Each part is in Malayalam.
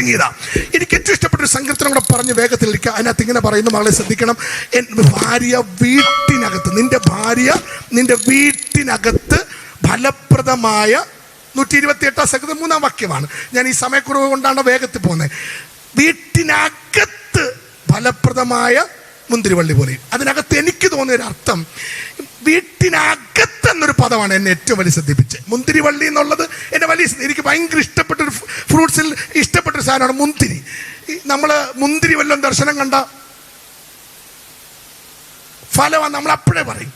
സംഗീത എനിക്ക് ഏറ്റവും ഇഷ്ടപ്പെട്ട ഒരു സങ്കീർത്തനം കൂടെ പറഞ്ഞ് വേഗത്തിലിരിക്കുക അതിനകത്ത് ഇങ്ങനെ പറയുന്നു മകളെ ശ്രദ്ധിക്കണം. ഭാര്യ വീട്ടിനകത്ത് നിന്റെ ഭാര്യ നിന്റെ വീട്ടിനകത്ത് ഫലപ്രദമായ നൂറ്റി ഇരുപത്തി എട്ടാം സംഗീതം മൂന്നാം വാക്യമാണ്. ഞാൻ ഈ സമയക്കുറവ് കൊണ്ടാണ് വേഗത്തിൽ പോകുന്നത് വീട്ടിനകത്ത് ഫലപ്രദമായ മുന്തിരിവള്ളി പോലെ. അതിനകത്ത് എനിക്ക് തോന്നിയ ഒരു അർത്ഥം വീട്ടിനകത്ത് എന്നൊരു പദമാണ് എന്നെ ഏറ്റവും വലിയ ശ്രദ്ധിപ്പിച്ചത്. മുന്തിരിവള്ളി എന്നുള്ളത് എന്നെ വലിയ എനിക്ക് ഭയങ്കര ഇഷ്ടപ്പെട്ട ഒരു ഫ്രൂട്ട്സിൽ സാധനമാണ് മുന്തിരി. നമ്മൾ മുന്തിരി വല്ലതും ദർശനം കണ്ട ഫലമാണ് നമ്മൾ അപ്പോഴേ പറയും.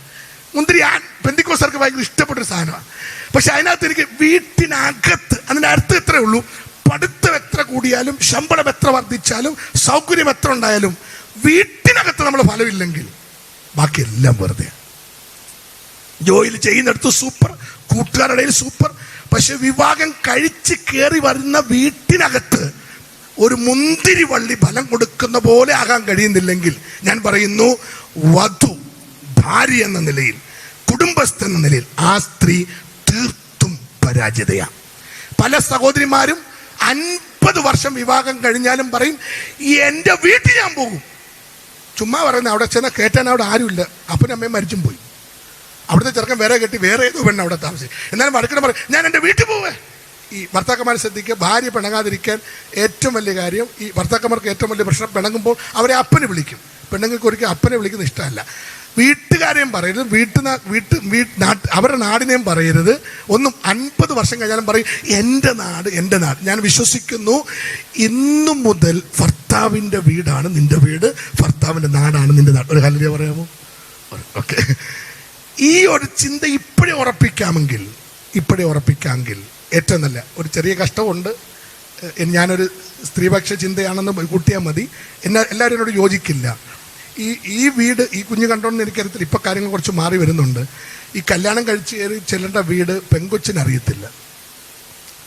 മുന്തിരി ആ പെന്തിക്കോസർക്ക് ഭയങ്കര ഇഷ്ടപ്പെട്ടൊരു സാധനമാണ്. പക്ഷെ അതിനകത്ത് എനിക്ക് വീട്ടിനകത്ത് അതിന്റെ അർത്ഥം എത്രയേ ഉള്ളൂ പഠിത്തം എത്ര കൂടിയാലും ശമ്പളം എത്ര വർദ്ധിച്ചാലും സൗകര്യം എത്ര ഉണ്ടായാലും വീട്ടിനകത്ത് നമ്മൾ ഫലമില്ലെങ്കിൽ ബാക്കിയെല്ലാം വെറുതെ ജോലി ചെയ്യുന്നിടത്ത് സൂപ്പർ കൂട്ടുകാരുടെ സൂപ്പർ. പക്ഷെ വിവാഹം കഴിച്ച് കയറി വരുന്ന വീട്ടിനകത്ത് ഒരു മുന്തിരി വള്ളി ഫലം കൊടുക്കുന്ന പോലെ ആകാൻ കഴിയുന്നില്ലെങ്കിൽ ഞാൻ പറയുന്നു വധു ഭാര്യ എന്ന നിലയിൽ കുടുംബസ്ഥ എന്ന നിലയിൽ ആ സ്ത്രീ തീർത്തും പരാജിതയാണ് പല സഹോദരിമാരും അൻപത് വർഷം വിവാഹം കഴിഞ്ഞാലും പറയും എന്റെ വീട്ടിൽ ഞാൻ പോകും. ചുമ്മാ പറയുന്നത് അവിടെ ചെന്ന കേട്ടാൻ അവിടെ ആരുമില്ല. അപ്പനമ്മയും മരിച്ചും പോയി. അവിടുത്തെ ചെറുക്കൻ വേറെ കെട്ടി വേറെ ഏതോ പെണ്ണ് അവിടെ താമസിച്ചു. എന്നാലും വടക്കിനെ പറയും ഞാൻ എന്റെ വീട്ടിൽ പോവേ. ഈ ഭർത്താക്കന്മാരെ ശ്രദ്ധിക്കുക ഭാര്യ പിണങ്ങാതിരിക്കാൻ ഏറ്റവും വലിയ കാര്യം ഈ ഭർത്താക്കന്മാർക്ക് ഏറ്റവും വലിയ പ്രശ്നം പിണങ്ങുമ്പോൾ അവരെ അപ്പനെ വിളിക്കും. പെണ്ണുങ്ങൾക്ക് ഒരിക്കലും അപ്പനെ വിളിക്കുന്നത് ഇഷ്ടമല്ല. വീട്ടുകാരെയും പറയരുത്. വീട്ടു വീട്ട് വീട്ട് നാട്ട് അവരുടെ നാടിനെയും പറയരുത്. ഒന്നും അൻപത് വർഷം കഴിഞ്ഞാലും പറയും എന്റെ നാട് എന്റെ നാട്. ഞാൻ വിശ്വസിക്കുന്നു. ഇന്നു മുതൽ ഭർത്താവിന്റെ വീടാണ് നിന്റെ വീട്. ഭർത്താവിന്റെ നാടാണ് നിന്റെ നാട്. ഒരു കാലം പറയാമോ? ഓക്കെ. ഈ ഒരു ചിന്ത ഇപ്പോഴേ ഉറപ്പിക്കാമെങ്കിൽ ഇപ്പോഴേ ഉറപ്പിക്കാമെങ്കിൽ ഏറ്റവും നല്ല. ഒരു ചെറിയ കഷ്ടമുണ്ട്. ഞാനൊരു സ്ത്രീപക്ഷ ചിന്തയാണെന്ന് കൂട്ടിയാൽ മതി. എന്നെ എല്ലാവരും എന്നോട് യോജിക്കില്ല. ഈ ഈ വീട് ഈ കുഞ്ഞ് കണ്ടോണ്ട് എനിക്കറിയത്തില്ല ഇപ്പം കാര്യങ്ങൾ കുറച്ച് മാറി വരുന്നുണ്ട്. ഈ കല്യാണം കഴിച്ച് കയറി ചെല്ലേണ്ട വീട് പെങ്കൊച്ചിന് അറിയത്തില്ല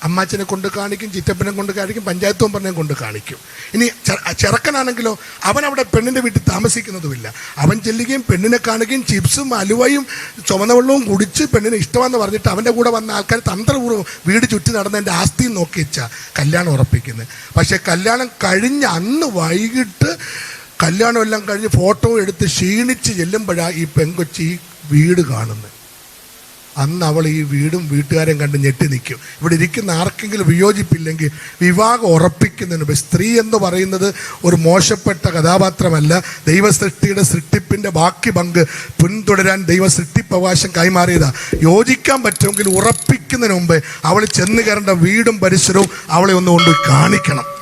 അമ്മാച്ചനെ കൊണ്ട് കാണിക്കും ചിറ്റപ്പനെ കൊണ്ട് കാണിക്കും പഞ്ചായത്ത് മെമ്പറിനെ കൊണ്ട് കാണിക്കും. ഇനി ചെറുക്കനാണെങ്കിലോ അവൻ അവിടെ പെണ്ണിന്റെ വീട്ടിൽ താമസിക്കുന്നതുമില്ല. അവൻ ചെല്ലുകയും പെണ്ണിനെ കാണുകയും ചിപ്സും അലുവയും ചുമന്ന വെള്ളവും കുടിച്ച് പെണ്ണിനെ ഇഷ്ടമാണെന്ന് പറഞ്ഞിട്ട് അവന്റെ കൂടെ വന്ന ആൾക്കാർ തന്ത്രപൂർവം വീട് ചുറ്റി നടന്നതിന്റെ ആസ്തിയും നോക്കി വെച്ചാൽ കല്യാണം ഉറപ്പിക്കുന്നത് പക്ഷേ കല്യാണം കഴിഞ്ഞ അന്ന് വൈകിട്ട് കല്യാണം എല്ലാം കഴിഞ്ഞ് ഫോട്ടോ എടുത്ത് ക്ഷീണിച്ച് ചെല്ലുമ്പോഴാണ് ഈ പെങ്കൊച്ചി വീട് കാണുന്നത് അന്ന് അവൾ ഈ വീടും വീട്ടുകാരെയും കണ്ട് ഞെട്ടി നിൽക്കും. ഇവിടെ ഇരിക്കുന്ന ആർക്കെങ്കിലും വിയോജിപ്പില്ലെങ്കിൽ വിവാഹം ഉറപ്പിക്കുന്നതിന് സ്ത്രീ എന്ന് പറയുന്നത് ഒരു മോശപ്പെട്ട കഥാപാത്രമല്ല. ദൈവസൃഷ്ടിയുടെ സൃഷ്ടിപ്പിന്റെ ബാക്കി പങ്ക് പിന്തുടരാൻ ദൈവ സൃഷ്ടിപ്പവകാശം കൈമാറിയതാ. യോജിക്കാൻ പറ്റുമെങ്കിൽ ഉറപ്പിക്കുന്നതിന് മുമ്പേ അവൾ ചെന്ന് കയറേണ്ട വീടും പരിസരവും അവളെ ഒന്നുകൊണ്ട് കാണിക്കണം.